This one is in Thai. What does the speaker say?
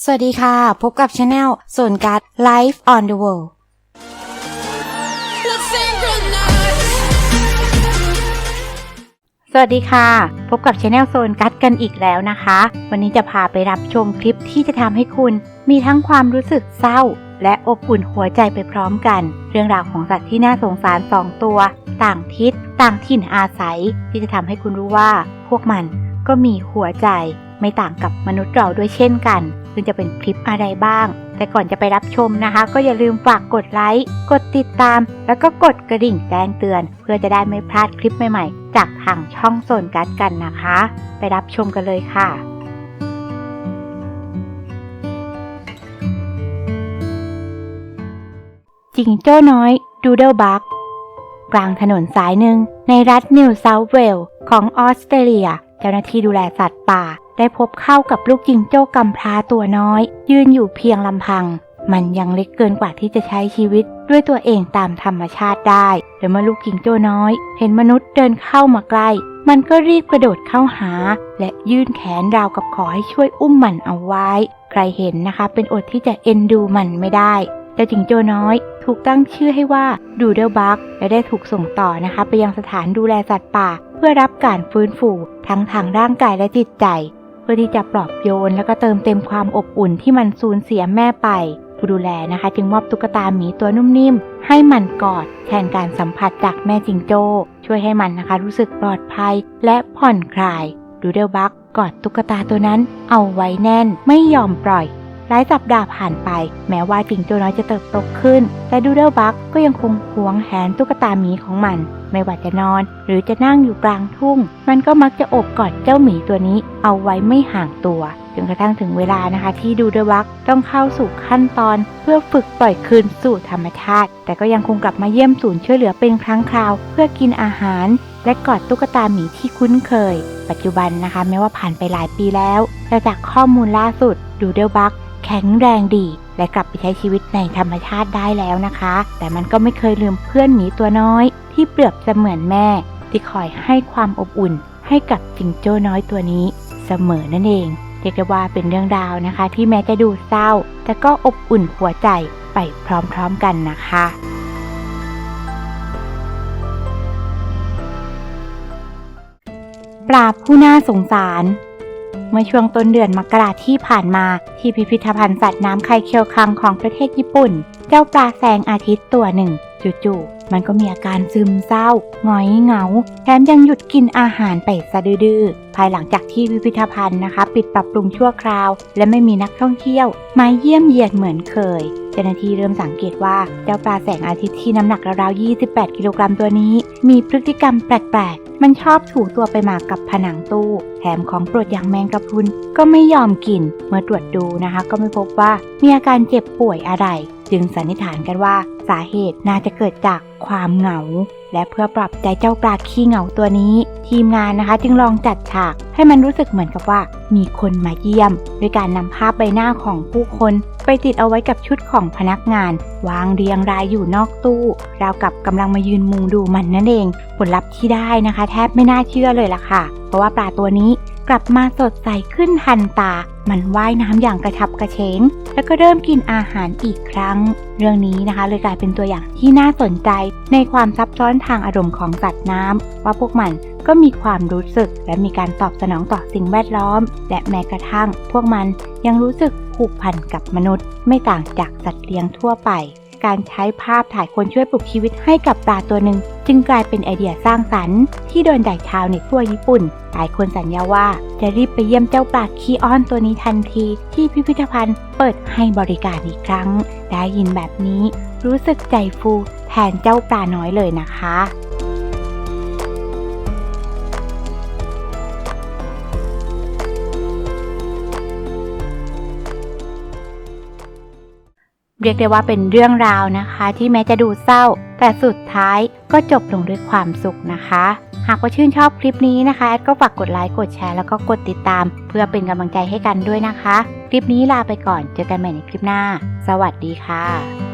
สวัสดีค่ะ พบกับช anel ส่วนการ Life on the World สวัสดีค่ะ พบกับช anel โซนกัดกันอีกแล้วนะคะ วันนี้จะพาไปรับชมคลิปที่จะทำให้คุณมีทั้งความรู้สึกเศร้า และอบอุ่นหัวใจไปพร้อมกัน เรื่องราวของสัตว์ที่น่าสงสารสองตัว ต่างทิศ ต่างถิ่นอาศัย ที่จะทำให้คุณรู้ว่า พวกมันก็มีหัวใจไม่ต่างกับมนุษย์เราด้วยเช่นกัน ซึ่งจะเป็นคลิปอะไรบ้าง แต่ก่อนจะไปรับชมนะคะ ก็อย่าลืมฝากกดไลค์กดติดตาม แล้วก็กดกระดิ่งแจ้งเตือน เพื่อจะได้ไม่พลาดคลิปใหม่ๆ จากทางช่องโซนกัดกันนะคะ ไปรับชมกันเลยค่ะจิงโจ้น้อยดูเดิลบักกลางถนนสายหนึ่งในรัฐนิวเซาท์เวลส์ของออสเตรเลีย เจ้าหน้าที่ดูแลสัตว์ป่า ได้พบเข้ากับลูกจิงโจ้กำพร้าตัวน้อย ยืนอยู่เพียงลำพัง มันยังเล็กเกินกว่าที่จะใช้ชีวิตด้วยตัวเองตามธรรมชาติได้แต่เมื่อลูกจิงโจ้น้อย เห็นมนุษย์เดินเข้ามาใกล้ มันก็รีบกระโดดเข้าหา และยื่นแขนราวกับขอให้ช่วยอุ้มมันเอาไว้ ใครเห็นนะคะเป็นอดที่จะเอ็นดูมันไม่ได้เจ้าจิงโจ้น้อยถูกตั้งชื่อให้ว่าดูเดลบักและได้ถูกส่งต่อนะคะไปยังสถานดูแลสัตว์ป่า เพื่อรับการฟื้นฟูทั้งทางร่างกายและจิตใจ เพื่อที่จะปลอบโยน แล้วก็เติมเต็มความอบอุ่นที่มันสูญเสียแม่ไป ผู้ดูแลนะคะ จึงมอบตุ๊กตาหมีตัวนุ่มนิ่มให้มันกอด แทนการสัมผัสจากแม่จิงโจ้ ช่วยให้มันนะคะ รู้สึกปลอดภัยและผ่อนคลายดูเดลบักกอดตุ๊กตาตัวนั้นเอาไว้แน่นไม่ยอมปล่อย หลายสัปดาห์ผ่านไป แม้ว่าจิงโจ้น้อยจะเติบโตขึ้น แต่ดูเดลบักก็ยังคงหวงแหนตุ๊กตาหมีของมัน ไม่ว่าจะนอน หรือจะนั่งอยู่กลางทุ่ง มันก็มักจะโอบกอดเจ้าหมีตัวนี้เอาไว้ไม่ห่างตัวจนกระทั่งถึงเวลานะคะที่ดูเดลบักต้องเข้าสู่ขั้นตอน เพื่อฝึกปล่อยคืนสู่ธรรมชาติ แต่ก็ยังคงกลับมาเยี่ยมศูนย์ช่วยเหลือเป็นครั้งคราว เพื่อกินอาหาร และกอดตุ๊กตาหมีที่คุ้นเคย ปัจจุบันนะคะแม้ว่าผ่านไปหลายปีแล้วแต่จากข้อมูลล่าสุดดูเดลบัก ข็งแรงดี และกลับไปใช้ชีวิตในธรรมชาติได้แล้วนะคะ แต่มันก็ไม่เคยลืมเพื่อนหมีตัวน้อย ที่เปรียบเสมือนแม่ ที่คอยให้ความอบอุ่น ให้กับจิงโจ้น้อยตัวนี้ เสมอนั่นเองเรียกได้ว่าเป็นเรื่องราวนะคะ ที่แม้จะดูเศร้า แต่ก็อบอุ่นหัวใจไปพร้อมๆกันนะคะปราบผู้น่าสงสาร เมื่อช่วงต้นเดือนมกราที่ผ่านมาที่พิพิธภัณฑ์สัตว์น้ำไคเคียวคังของประเทศญี่ปุ่น เจ้าปลาแสงอาทิตย์ตัวหนึ่งจู่ๆมันก็มีอาการซึมเศร้าหงอยเหงา แถมยังหยุดกินอาหารไปซะดื้อภายหลังจากที่พิพิธภัณฑ์นะคะ ปิดปรับปรุงชั่วคราว และไม่มีนักท่องเที่ยว มาเยี่ยมเยียนเหมือนเคยเจ้าหน้าที่เริ่มสังเกตว่าเจ้าปลาแสงอาทิตย์ที่น้ำหนักราวๆ 28 กิโลกรัมตัวนี้ มีพฤติกรรมแปลกๆ มันชอบถูตัวไปมากับผนังตู้ แถมของโปรดอย่างแมงกะพรุนก็ไม่ยอมกิน เมื่อตรวจดูนะคะ ก็ไม่พบว่ามีอาการเจ็บป่วยอะไร จึงสันนิษฐานกันว่าสาเหตุน่าจะเกิดจากความเหงา และเพื่อปรับใจเจ้าปลาขี้เหงาตัวนี้ ทีมงานนะคะ จึงลองจัดฉากให้มันรู้สึกเหมือนกับว่า มีคนมาเยี่ยม ด้วยการนำภาพใบหน้าของผู้คนไปติดเอาไว้กับชุดของพนักงาน วางเรียงรายอยู่นอกตู้ราวกับกำลังมายืนมุงดูมันนั่นเอง ผลลัพธ์ที่ได้นะคะ แทบไม่น่าเชื่อเลยล่ะค่ะ เพราะว่าปลาตัวนี้ กลับมาสดใสขึ้นทันตา มันว่ายน้ำอย่างกระชับกระเฉง แล้วก็เริ่มกินอาหารอีกครั้ง เรื่องนี้นะคะเลยกลายเป็นตัวอย่างที่น่าสนใจ ในความซับซ้อนทางอารมณ์ของสัตว์น้ำว่าพวกมันก็มีความรู้สึกและมีการตอบสนองต่อสิ่งแวดล้อม และแม้กระทั่ง พวกมันยังรู้สึกผูกพันกับมนุษย์ ไม่ต่างจากสัตว์เลี้ยงทั่วไป การใช้ภาพถ่ายคนช่วยปลุกชีวิตให้กับปลาตัวหนึ่ง จึงกลายเป็นไอเดียสร้างสรรค์ที่โดนด่าชาวในทั่วญี่ปุ่น หลายคนสัญญาว่าจะรีบไปเยี่ยมเจ้าปลาคีออนตัวนี้ทันที ที่พิพิธภัณฑ์เปิดให้บริการอีกครั้ง ได้ยินแบบนี้ รู้สึกใจฟูแทนเจ้าปลาน้อยเลยนะคะ เรียกได้ว่าเป็นเรื่องราวนะคะ ที่แม้จะดูเศร้า แต่สุดท้ายก็จบลงด้วยความสุขนะคะ หากว่าชื่นชอบคลิปนี้นะคะแอดก็ฝากกดไลค์กดแชร์แล้วก็กดติดตาม เพื่อเป็นกำลังใจให้กันด้วยนะคะ คลิปนี้ลาไปก่อนเจอกันใหม่ในคลิปหน้า สวัสดีค่ะ